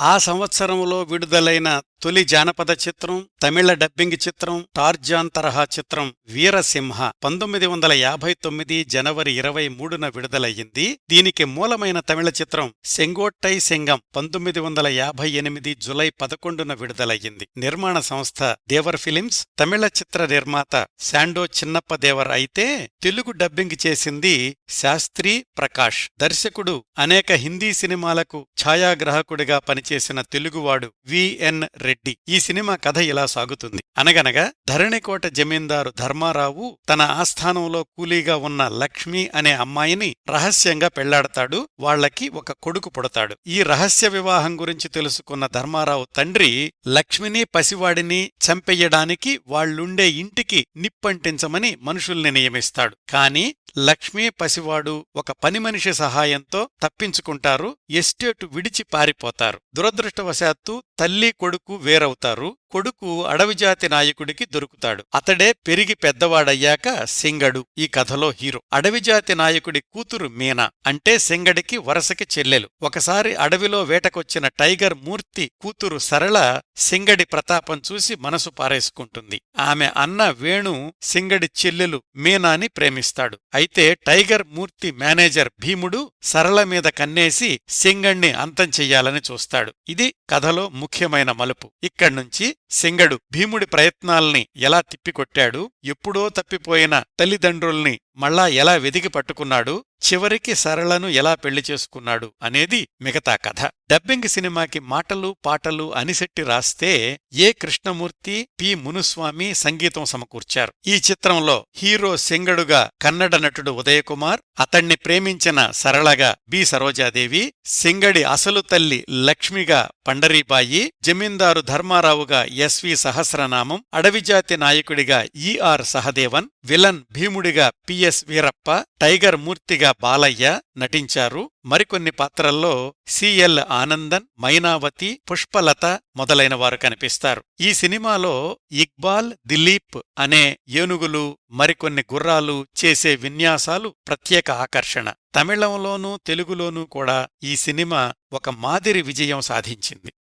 ఆ సంవత్సరంలో విడుదలైన తొలి జానపద చిత్రం తమిళ డబ్బింగ్ చిత్రం టార్జాన్ తరహా చిత్రం వీరసింహ పంతొమ్మిది వందల యాభై తొమ్మిది జనవరి ఇరవై మూడున విడుదలయ్యింది. దీనికి మూలమైన తమిళ చిత్రం సెంగోట్టై సింగం పంతొమ్మిది వందల యాభై ఎనిమిది జులై పదకొండున విడుదలయ్యింది. నిర్మాణ సంస్థ దేవర్ ఫిలిమ్స్ తమిళ చిత్ర నిర్మాత శాండో చిన్నప్ప దేవర్ అయితే తెలుగు డబ్బింగ్ చేసింది శాస్త్రి ప్రకాష్. దర్శకుడు అనేక హిందీ సినిమాలకు ఛాయాగ్రాహకుడిగా పనిచేసిన తెలుగువాడు విఎన్ రెడ్డి ఈ సినిమా కథ ఇలా సాగుతుంది. అనగనగా ధరణికోట జమీందారు ధర్మారావు తన ఆస్థానంలో కూలీగా ఉన్న లక్ష్మి అనే అమ్మాయిని రహస్యంగా పెళ్ళాడతాడు వాళ్ళకి ఒక కొడుకు పుడతాడు. ఈ రహస్య వివాహం గురించి తెలుసుకున్న ధర్మారావు తండ్రి లక్ష్మిని పసివాడిని చంపెయ్యడానికి వాళ్ళుండే ఇంటికి నిప్పంటించమని మనుషుల్ని నియమిస్తాడు. కాని లక్ష్మీ పసివాడు ఒక పనిమనిషి సహాయంతో తప్పించుకుంటారు ఎస్టేటు విడిచి పారిపోతారు. దురదృష్టవశాత్తు తల్లి కొడుకు వేరవుతారు. కొడుకు అడవిజాతి నాయకుడికి దొరుకుతాడు. అతడే పెరిగి పెద్దవాడయ్యాక సింగడు. ఈ కథలో హీరో. అడవిజాతి నాయకుడి కూతురు మీనా అంటే సింగడికి వరసకి చెల్లెలు. ఒకసారి అడవిలో వేటకొచ్చిన టైగర్ మూర్తి కూతురు సరళ సింగడి ప్రతాపం చూసి మనసు పారేసుకుంటుంది. ఆమె అన్న వేణు సింగడి చెల్లెలు మీనాని ప్రేమిస్తాడు. అయితే టైగర్ మూర్తి మేనేజర్ భీముడు సరళ మీద కన్నేసి సింగణ్ణి అంతం చెయ్యాలని చూస్తాడు. ఇది కథలో ముఖ్యమైన మలుపు. ఇక్కడ్నుంచి సింగడు భీముడి ప్రయత్నాల్ని ఎలా తిప్పికొట్టాడు ఎప్పుడో తప్పిపోయిన తల్లిదండ్రుల్ని మళ్ళా ఎలా వెదికి పట్టుకున్నాడు? చివరికి సరళను ఎలా పెళ్ళి చేసుకున్నాడు? అనేది మిగతా కథ. డబ్బింగ్ సినిమాకి మాటలు పాటలు అనిశెట్టి రాస్తే ఏ కృష్ణమూర్తి పి మునుస్వామి సంగీతం సమకూర్చారు. ఈ చిత్రంలో హీరో సింగడుగా కన్నడ నటుడు ఉదయకుమార్ అతణ్ణి ప్రేమించిన సరళగా బి సరోజాదేవి సింగడి అసలు తల్లి లక్ష్మిగా పండరీబాయి జమీందారు ధర్మారావుగా ఎస్వి సహస్రనామం అడవిజాతి నాయకుడిగా ఈఆర్ సహదేవన్ విలన్ భీముడిగా పి పిఎస్ వీరప్ప టైగర్ మూర్తిగా బాలయ్య నటించారు. మరికొన్ని పాత్రల్లో సిఎల్ ఆనందన్ మైనావతి పుష్పలత మొదలైన వారు కనిపిస్తారు. ఈ సినిమాలో ఇక్బాల్ దిలీప్ అనే ఏనుగులు మరికొన్ని గుర్రాలు చేసే విన్యాసాలు ప్రత్యేక ఆకర్షణ. తమిళంలోనూ తెలుగులోనూ కూడా ఈ సినిమా ఒక మాదిరి విజయం సాధించింది.